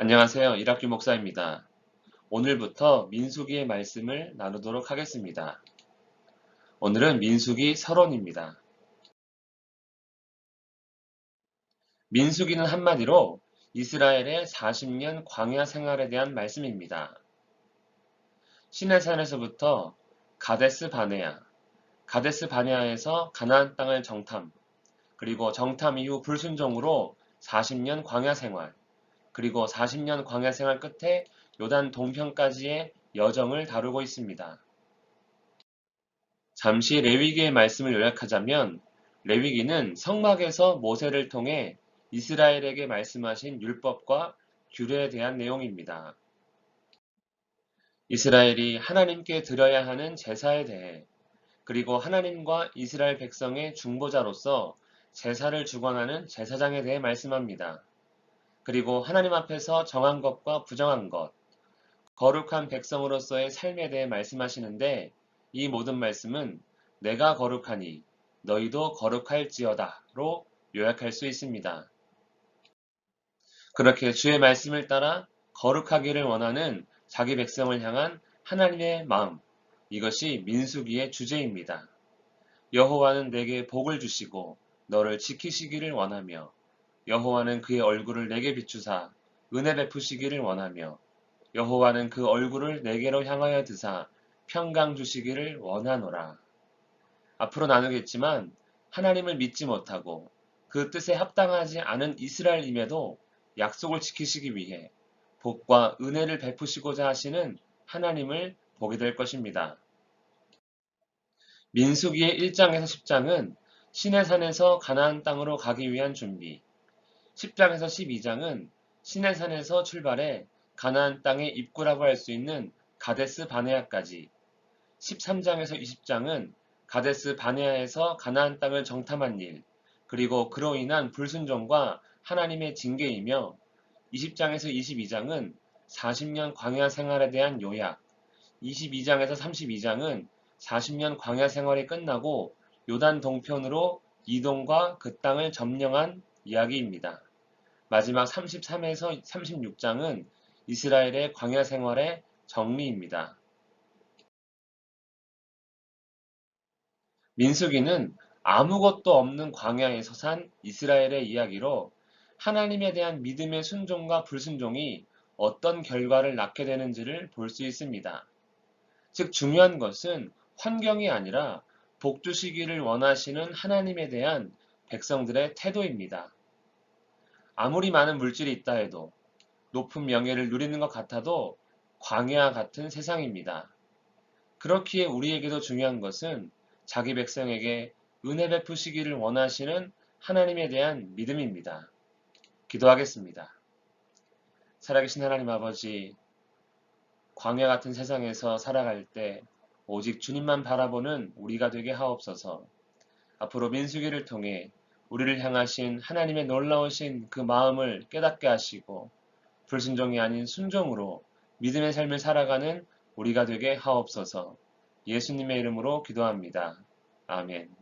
안녕하세요. 이락규 목사입니다. 오늘부터 민수기의 말씀을 나누도록 하겠습니다. 오늘은 민수기 서론입니다. 민수기는 한마디로 이스라엘의 40년 광야 생활에 대한 말씀입니다. 시내산에서부터 가데스 바네아, 가데스 바네아에서 가나안 땅을 정탐, 그리고 정탐 이후 불순종으로 40년 광야 생활, 그리고 40년 광야 생활 끝에 요단 동편까지의 여정을 다루고 있습니다. 잠시 레위기의 말씀을 요약하자면 레위기는 성막에서 모세를 통해 이스라엘에게 말씀하신 율법과 규례에 대한 내용입니다. 이스라엘이 하나님께 드려야 하는 제사에 대해 그리고 하나님과 이스라엘 백성의 중보자로서 제사를 주관하는 제사장에 대해 말씀합니다. 그리고 하나님 앞에서 정한 것과 부정한 것, 거룩한 백성으로서의 삶에 대해 말씀하시는데 이 모든 말씀은 내가 거룩하니 너희도 거룩할지어다로 요약할 수 있습니다. 그렇게 주의 말씀을 따라 거룩하기를 원하는 자기 백성을 향한 하나님의 마음, 이것이 민수기의 주제입니다. 여호와는 내게 복을 주시고 너를 지키시기를 원하며 여호와는 그의 얼굴을 내게 비추사 은혜 베푸시기를 원하며 여호와는 그 얼굴을 내게로 향하여 드사 평강 주시기를 원하노라. 앞으로 나누겠지만 하나님을 믿지 못하고 그 뜻에 합당하지 않은 이스라엘임에도 약속을 지키시기 위해 복과 은혜를 베푸시고자 하시는 하나님을 보게 될 것입니다. 민수기의 1장에서 10장은 시내산에서 가나안 땅으로 가기 위한 준비, 10장에서 12장은 시내산에서 출발해 가나안 땅의 입구라고 할 수 있는 가데스 바네아까지, 13장에서 20장은 가데스 바네아에서 가나안 땅을 정탐한 일, 그리고 그로 인한 불순종과 하나님의 징계이며 20장에서 22장은 40년 광야 생활에 대한 요약, 22장에서 32장은 40년 광야 생활이 끝나고 요단 동편으로 이동과 그 땅을 점령한 이야기입니다. 마지막 33에서 36장은 이스라엘의 광야 생활의 정리입니다. 민수기는 아무것도 없는 광야에서 산 이스라엘의 이야기로 하나님에 대한 믿음의 순종과 불순종이 어떤 결과를 낳게 되는지를 볼 수 있습니다. 즉 중요한 것은 환경이 아니라 복 주시기를 원하시는 하나님에 대한 백성들의 태도입니다. 아무리 많은 물질이 있다 해도 높은 명예를 누리는 것 같아도 광야 같은 세상입니다. 그렇기에 우리에게도 중요한 것은 자기 백성에게 은혜 베푸시기를 원하시는 하나님에 대한 믿음입니다. 기도하겠습니다. 살아계신 하나님 아버지, 광야 같은 세상에서 살아갈 때 오직 주님만 바라보는 우리가 되게 하옵소서. 앞으로 민수기를 통해 우리를 향하신 하나님의 놀라우신 그 마음을 깨닫게 하시고 불순종이 아닌 순종으로 믿음의 삶을 살아가는 우리가 되게 하옵소서. 예수님의 이름으로 기도합니다. 아멘.